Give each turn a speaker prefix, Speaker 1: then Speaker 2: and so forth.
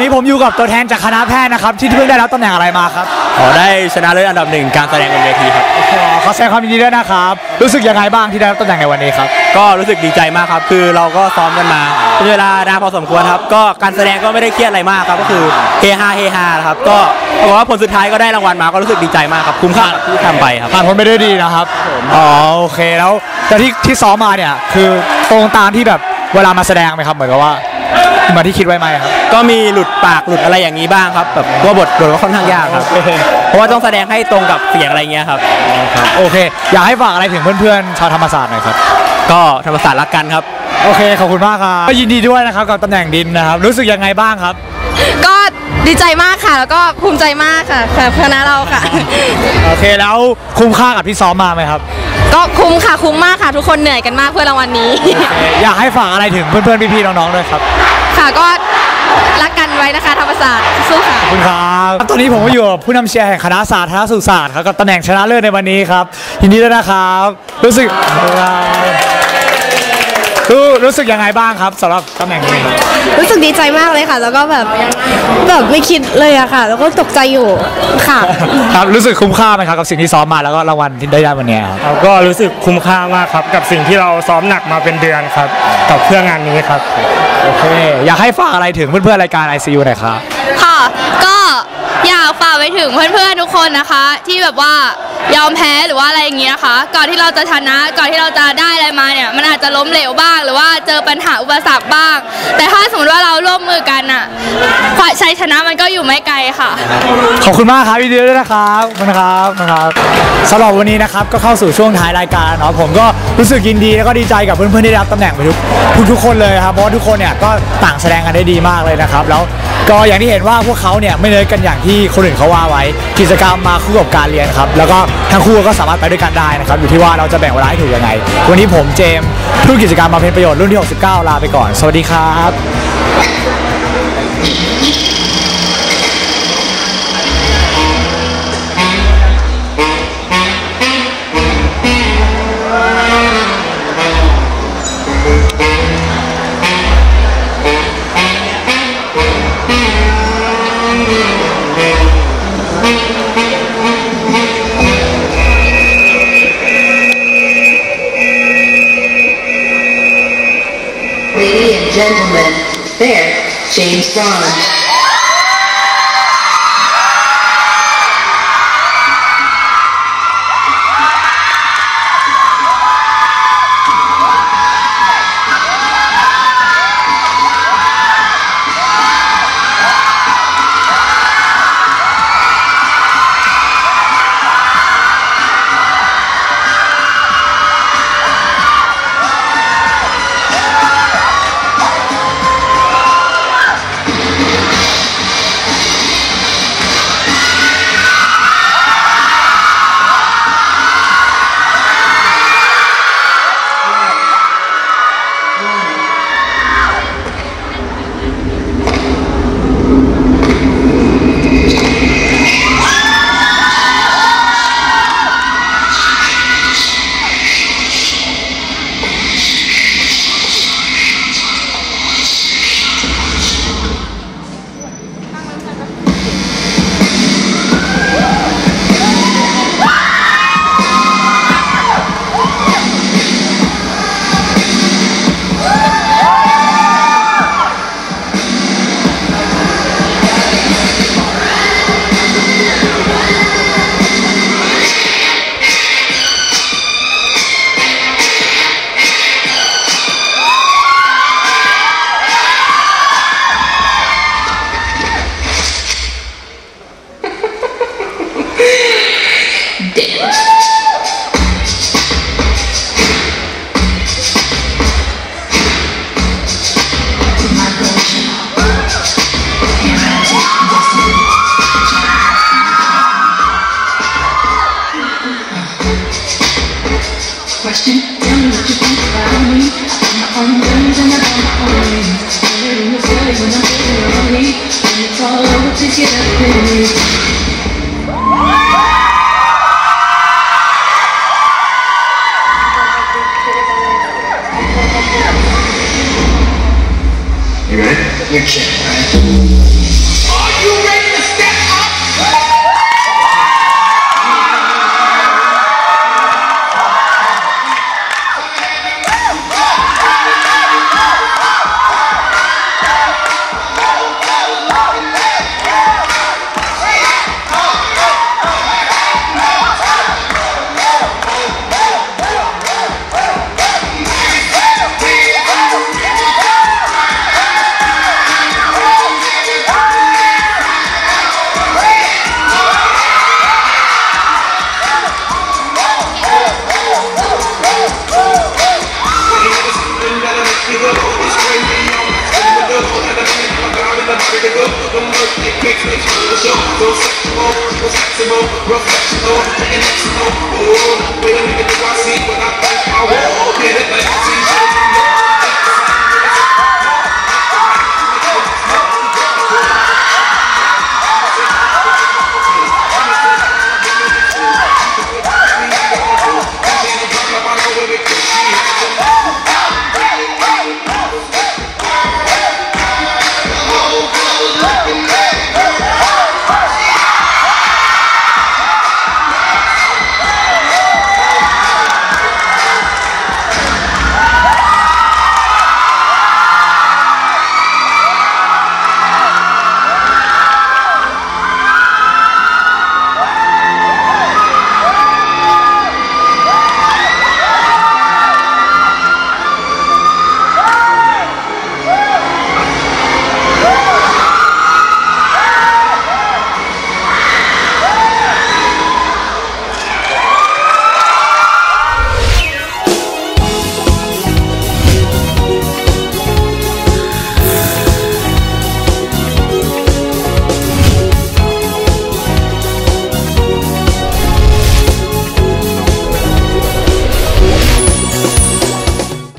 Speaker 1: อนนี้ผมอยู่กับตัวแทนจากคณะแพทย์นะครับ ที่เพิ่งได้รับตำแหน่งอะไรมาครับ
Speaker 2: ขอได้ชนะเลิศอันดับหนึ่งการแสดงบนเวทีครับ
Speaker 1: ขอขอแสดงความยินดีด้วยนะครับ รู้สึกยังไงบ้างที่ได้รับตำแหน่งในวันนี้ครับ
Speaker 2: ก็รู้สึกดีใจมากครับ คือเราก็ซ้อมกันมาเป็นเวลานานพอสมควรครับ ก็การแสดงก็ไม่ได้เครียดอะไรมากครับ ก็คือเฮฮาเฮฮาครับ ก็ปรากฏว่าผลสุดท้ายก็ได้รางวัลมา ก็รู้สึกดีใจมากครับ คุ้มค่ากับที่ทำไปครับ
Speaker 1: ผ่านพ้นไปด้วยดีนะครับ อ๋อโอเคแล้วแต่ที่ที่ซ้อมมาเนี่ยคือตรงตามที่แบบเวลามาแสดงไหมครับ เหมือนกับว่า เหมือนที่คิดไว้ไหมครับ
Speaker 2: ก็มีหลุดปากหลุดอะไรอย่างนี้บ้างครับแบบว่าบทบทก็ค่อนข้างยากครับ เพราะว่าต้องแสดงให้ตรงกับเสียงอะไรเงี้ยครับ
Speaker 1: โอเค อยากให้ฝากอะไรถึงเพื่อนๆ ชาวธรรมศาสตร์หน่อยครับ
Speaker 2: ก็ธรรมศาสตร์รักกันครับ
Speaker 1: โอเค ขอบคุณมากครับก็ยินดีด้วยนะครับกับตำแหน่งดินนะครับ รู้สึกยังไงบ้างครับ
Speaker 3: ก็ดีใจมากค่ะ แล้วก็ภูมิใจมากค่ะค่ะคณะเราค่ะ
Speaker 1: โอเคแล้วคุ้มค่ากับที่ซ้อมมาไหมครับ
Speaker 3: ก็คุ้มค่ะคุ้มมากค่ะ ทุกคนเหนื่อยกันมากเพื่อรางวัลนี้
Speaker 1: โอเคอยากให้ฝากอะไรถึงเพื่อนๆพี่ๆน้องๆด้วยครับ
Speaker 3: ค่ะก็รักกันไว้นะคะธรรมศาสตร์สู้ๆค่ะ
Speaker 1: ขอบคุณครับตอนนี้ผมก็อยู่กับผู้นำเชียร์แห่งคณะสาธารณสุขศาสตร์ครับกับตำแหน่งชนะเลิศในวันนี้ครับยินดีด้วยนะครับ รู้สึก รู้รู้สึกยังไงบ้างครับสำหรับตำแหน่งนี้ครับ
Speaker 4: รู้สึกดีใจมากเลยค่ะ แล้วก็แบบแบบไม่คิดเลยอะค่ะ แล้วก็ตกใจอยู่ค่ะ
Speaker 1: ครับรู้สึกคุ้มค่าไหมครับกับสิ่งที่ซ้อมมาแล้วก็รางวัลที่ได้ได้วันนี้ครับ
Speaker 5: เราก็รู้สึกคุ้มค่ามากครับ กับสิ่งที่เราซ้อมหนักมาเป็นเดือนครับ กับเพื่องานนี้ครับ
Speaker 1: โอเคอยากให้ฝากอะไรถึงเพื่อนๆรายการ ICU หน่อยครับ
Speaker 3: ค่ะ ก็อยากฝากไปถึงเพื่อนๆทุกคนนะคะ ที่แบบว่า ยอมแพ้หรือว่าอะไรอย่างเงี้ยนะคะก่อนที่เราจะชนะ ก่อนที่เราจะได้อะไรมาเนี่ย มันอาจจะล้มเหลวบ้าง หรือว่าเจอปัญหาอุปสรรคบ้าง แต่ถ้าสมมติว่าเราร่วมมือกันอะควาชัยชนะมันก็อยู่ไม่ไกลค่ะ
Speaker 1: ขอบคุณมากครับยิดีด้วยนะครับนะครับนะครับสำหรับวันนี้นะครับก็เข้าสู่ช่วงท้ายรายการเนาะผมก็รู้สึกยินดีแล้วก็ดีใจกับเพื่อนๆที่ได้รับตำแหน่งไปทุกทุกทุกคนเลยครับเพราะว่าทุกคนเนี่ยก็ต่างแสดงกันได้ดีมากเลยนะครับ แล้ว ก็อย่างที่เห็นว่าพวกเขาเนี่ยไม่เนิร์ดกันอย่างที่คนอื่นเขาว่าไว้ กิจกรรมมาคู่กับการเรียนครับ แล้วก็ทั้งคู่ก็สามารถไปด้วยกันได้นะครับ อยู่ที่ว่าเราจะแบ่งเวลาให้ถูกยังไง วันนี้ผมเจมผู้กกิจกรรมมาเป็นประโยชน์รุ่นที่ 69 ลาไปก่อน สวัสดีครับ
Speaker 6: gentlemen, there, James Bond.
Speaker 1: Yeah!
Speaker 7: when I feel you And it's all over together, baby You ready? You check, right?
Speaker 8: Nigga, the mud, it me to the show So sexual, respectable, professional, and external Ooh,
Speaker 2: wait a minute, do I see what I think I want? Get it like I see